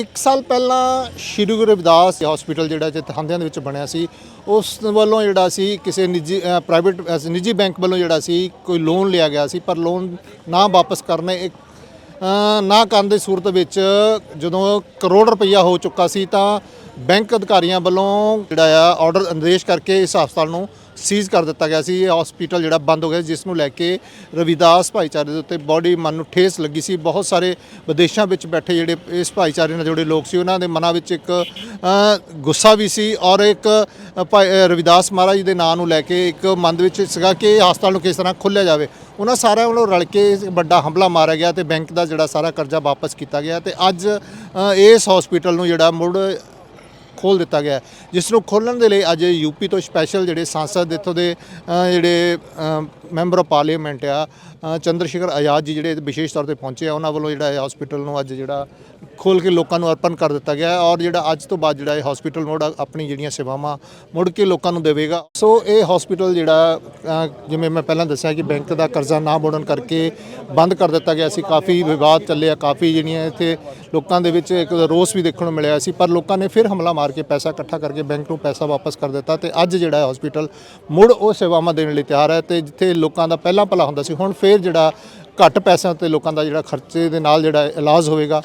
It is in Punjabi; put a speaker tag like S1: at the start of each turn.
S1: ਇੱਕ ਸਾਲ ਪਹਿਲਾਂ ਸ਼੍ਰੀ ਗੁਰੂ ਰਵਿਦਾਸ ਹਸਪੀਟਲ ਜਿਹੜਾ ਜਿੱਥੇ ਹੰਦਿਆਂ ਦੇ ਵਿੱਚ ਬਣਿਆ ਸੀ, ਉਸ ਵੱਲੋਂ ਜਿਹੜਾ ਸੀ ਕਿਸੇ ਨਿੱਜੀ ਪ੍ਰਾਈਵੇਟ ਨਿੱਜੀ ਬੈਂਕ ਵੱਲੋਂ ਜਿਹੜਾ ਸੀ ਕੋਈ ਲੋਨ ਲਿਆ ਗਿਆ ਸੀ, ਪਰ ਲੋਨ ਨਾ ਵਾਪਸ ਕਰਨੇ ਇੱਕ ਨਾ ਕਰਨ ਦੀ ਸੂਰਤ ਵਿੱਚ ਜਦੋਂ ਕਰੋੜ ਰੁਪਈਆ ਹੋ ਚੁੱਕਾ ਸੀ ਤਾਂ ਬੈਂਕ ਅਧਿਕਾਰੀਆਂ ਵੱਲੋਂ ਜਿਹੜਾ ਆ ਆਰਡਰ ਅੰਦੇਸ਼ ਕਰਕੇ ਇਸ ਹਸਪਤਾਲ ਨੂੰ ਸੀਜ਼ ਕਰ ਦਿੱਤਾ ਗਿਆ ਸੀ। ਇਹ ਹਸਪੀਟਲ ਜਿਹੜਾ ਬੰਦ ਹੋ ਗਿਆ ਜਿਸ ਨੂੰ ਲੈ ਕੇ ਰਵਿਦਾਸ ਭਾਈਚਾਰੇ ਦੇ ਉੱਤੇ ਬੜੀ ਮਨ ਨੂੰ ਠੇਸ ਲੱਗੀ ਸੀ। ਬਹੁਤ ਸਾਰੇ ਵਿਦੇਸ਼ਾਂ ਵਿੱਚ ਬੈਠੇ ਜਿਹੜੇ ਇਸ ਭਾਈਚਾਰੇ ਨਾਲ ਜੁੜੇ ਲੋਕ ਸੀ, ਉਹਨਾਂ ਦੇ ਮਨਾਂ ਵਿੱਚ ਇੱਕ ਗੁੱਸਾ ਵੀ ਸੀ ਔਰ ਇੱਕ ਭਾਈ- ਰਵਿਦਾਸ ਮਹਾਰਾਜ ਦੇ ਨਾਂ ਨੂੰ ਲੈ ਕੇ ਇੱਕ ਮਨ ਦੇ ਵਿੱਚ ਸੀਗਾ ਕਿ ਇਹ ਹਸਪਤਾਲ ਨੂੰ ਕਿਸ ਤਰ੍ਹਾਂ ਖੋਲ੍ਹਿਆ ਜਾਵੇ। ਉਹਨਾਂ ਸਾਰਿਆਂ ਵੱਲੋਂ ਰਲ ਕੇ ਵੱਡਾ ਹਮਲਾ ਮਾਰਿਆ ਗਿਆ ਤੇ ਬੈਂਕ ਦਾ ਜਿਹੜਾ ਸਾਰਾ ਕਰਜ਼ਾ ਵਾਪਸ ਕੀਤਾ ਗਿਆ ਤੇ ਅੱਜ ਇਸ ਹਸਪੀਟਲ ਨੂੰ ਜਿਹੜਾ ਮੁੜ ਖੋਲ ਦਿੱਤਾ ਗਿਆ ਜਿਸ ਨੂੰ ਖੋਲਣ ਦੇ ਲਈ ਅੱਜ ਯੂਪੀ ਤੋਂ ਸਪੈਸ਼ਲ ਜਿਹੜੇ ਸੰਸਦ ਇੱਥੋਂ ਦੇ ਜਿਹੜੇ ਮੈਂਬਰ ਆਫ ਪਾਰਲੀਮੈਂਟ ਆ ਚੰਦਰ ਸ਼ੇਖਰ ਆਜ਼ਾਦ ਜੀ ਜਿਹੜੇ ਵਿਸ਼ੇਸ਼ ਤੌਰ ਤੇ ਪਹੁੰਚੇ ਆ, ਉਹਨਾਂ ਵੱਲੋਂ ਜਿਹੜਾ ਇਹ ਹਸਪੀਟਲ ਨੂੰ ਅੱਜ ਜਿਹੜਾ ਖੋਲ ਕੇ ਲੋਕਾਂ ਨੂੰ ਅਰਪਣ ਕਰ ਦਿੱਤਾ ਗਿਆ ਔਰ ਜਿਹੜਾ ਅੱਜ ਤੋਂ ਬਾਅਦ ਜਿਹੜਾ ਇਹ ਹਸਪੀਟਲ ਮੁੜ, ਆਪਣੀ ਜਿਹੜੀਆਂ ਸੇਵਾਵਾਂ ਮੁੜ ਕੇ ਲੋਕਾਂ ਨੂੰ ਦੇਵੇਗਾ। ਸੋ ਇਹ ਹਸਪੀਟਲ ਜਿਹੜਾ ਜਿਵੇਂ ਮੈਂ ਪਹਿਲਾਂ ਦੱਸਿਆ ਕਿ ਬੈਂਕ ਦਾ ਕਰਜ਼ਾ ਨਾ ਮੋੜਨ ਕਰਕੇ ਬੰਦ ਕਰ ਦਿੱਤਾ ਗਿਆ ਸੀ। ਕਾਫੀ ਵਿਵਾਦ ਚੱਲਿਆ, ਕਾਫੀ ਜਿਹੜੀਆਂ ਇੱਥੇ ਲੋਕਾਂ ਦੇ ਵਿੱਚ ਇੱਕ ਰੋਸ ਵੀ ਦੇਖਣ ਨੂੰ ਮਿਲਿਆ ਸੀ, ਪਰ ਲੋਕਾਂ ਨੇ ਫਿਰ ਹਮਲਾ ਮਾਰ ਕਰਕੇ ਪੈਸਾ ਇਕੱਠਾ ਕਰਕੇ ਬੈਂਕ ਨੂੰ ਪੈਸਾ ਵਾਪਸ ਕਰ ਦਿੱਤਾ ਤੇ ਅੱਜ ਜਿਹੜਾ ਹਸਪੀਟਲ ਮੁੜ ਉਹ ਸੇਵਾਵਾਂ ਦੇਣ ਲਈ ਤਿਆਰ ਹੈ ਤੇ ਜਿੱਥੇ ਲੋਕਾਂ ਦਾ ਪਹਿਲਾਂ ਭਲਾ ਹੁੰਦਾ ਸੀ, ਹੁਣ ਫਿਰ ਜਿਹੜਾ ਘੱਟ ਪੈਸਿਆਂ ਤੇ ਲੋਕਾਂ ਦਾ ਜਿਹੜਾ ਖਰਚੇ ਦੇ ਨਾਲ ਜਿਹੜਾ ਇਲਾਜ ਹੋਵੇਗਾ।